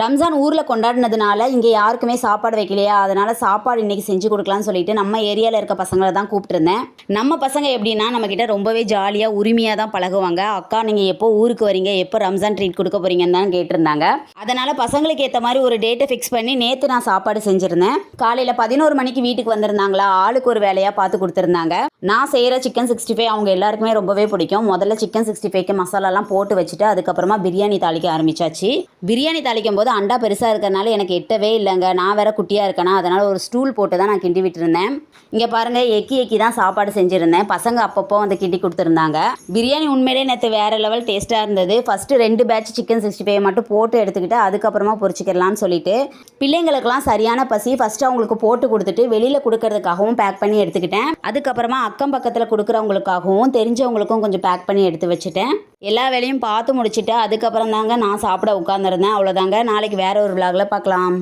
ரம்ஜான் ஊரில் கொண்டாடினதுனால இங்கே யாருக்குமே சாப்பாடு வைக்கலையா? அதனால் சாப்பாடு இன்றைக்கி செஞ்சு கொடுக்கலான்னு சொல்லிட்டு நம்ம ஏரியாவில் இருக்க பசங்களை தான் கூப்பிட்டுருந்தேன். நம்ம பசங்க எப்படின்னா நம்மக்கிட்ட ரொம்பவே ஜாலியாக உரிமையாக தான் பழகுவாங்க. அக்கா நீங்கள் எப்போ ஊருக்கு வரீங்க? எப்போ ரம்ஜான் ட்ரீட் கொடுக்க போகிறீங்கன்னு தான் கேட்டிருந்தாங்க. அதனால் பசங்களுக்கு ஏற்ற மாதிரி ஒரு டேட்டை ஃபிக்ஸ் பண்ணி நேற்று நான் சாப்பாடு செஞ்சுருந்தேன். காலையில் பதினோரு மணிக்கு வீட்டுக்கு வந்திருந்தாங்களா? ஆளுக்கு ஒரு வேலையாக பார்த்து கொடுத்துருந்தாங்க. நான் செய்கிற சிக்கன் சிக்ஸ்டி ஃபைவ் அவங்க எல்லாருக்குமே ரொம்பவே பிடிக்கும். முதல்ல சிக்கன் சிக்ஸ்டி ஃபைவ்க்கு மசாலாலாம் போட்டு வச்சுட்டு அதுக்கப்புறமா பிரியாணி தாளிக்க ஆரம்பிச்சாச்சு. பிரியாணி தாளிக்கும் போது அண்டா பெருசாக இருக்கிறதுனால எனக்கு எட்டவே இல்லைங்க. நான் வேற குட்டியாக இருக்கேனா? அதனால் ஒரு ஸ்டூல் போட்டு தான் நான் கிண்டி விட்டுருந்தேன். இங்கே பாருங்கள் எக்கி எக்கி தான் சாப்பாடு செஞ்சுருந்தேன். பசங்க அப்பப்போ வந்து கிண்டி கொடுத்துருந்தாங்க. பிரியாணி உண்மையிலே நேற்று வேறு லெவல் டேஸ்ட்டாக இருந்தது. ஃபஸ்ட்டு ரெண்டு பேட்ச் சிக்கன் சிக்ஸ்டி ஃபைவ் மட்டும் போட்டு எடுத்துக்கிட்டு அதுக்கப்புறமா பொறிச்சிக்கலாம்னு சொல்லிட்டு பிள்ளைங்களுக்கெல்லாம் சரியான பசி. ஃபஸ்ட்டு அவங்களுக்கு போட்டு கொடுத்துட்டு வெளியில் கொடுக்கறதுக்காகவும் பேக் பண்ணி எடுத்துக்கிட்டேன். அதுக்கப்புறமா அக்கம் பக்கத்தில் கொடுக்குறவங்களுக்காகவும் தெரிஞ்சவங்களுக்கும் கொஞ்சம் பேக் பண்ணி எடுத்து வச்சுட்டேன். எல்லா வேலையும் பார்த்து முடிச்சுட்டு அதுக்கப்புறம் தாங்க நான் சாப்பிட உட்காந்துருந்தேன் அவ்வளோதாங்க நாளைக்கு வேற ஒரு விலாகில் பார்க்கலாம்.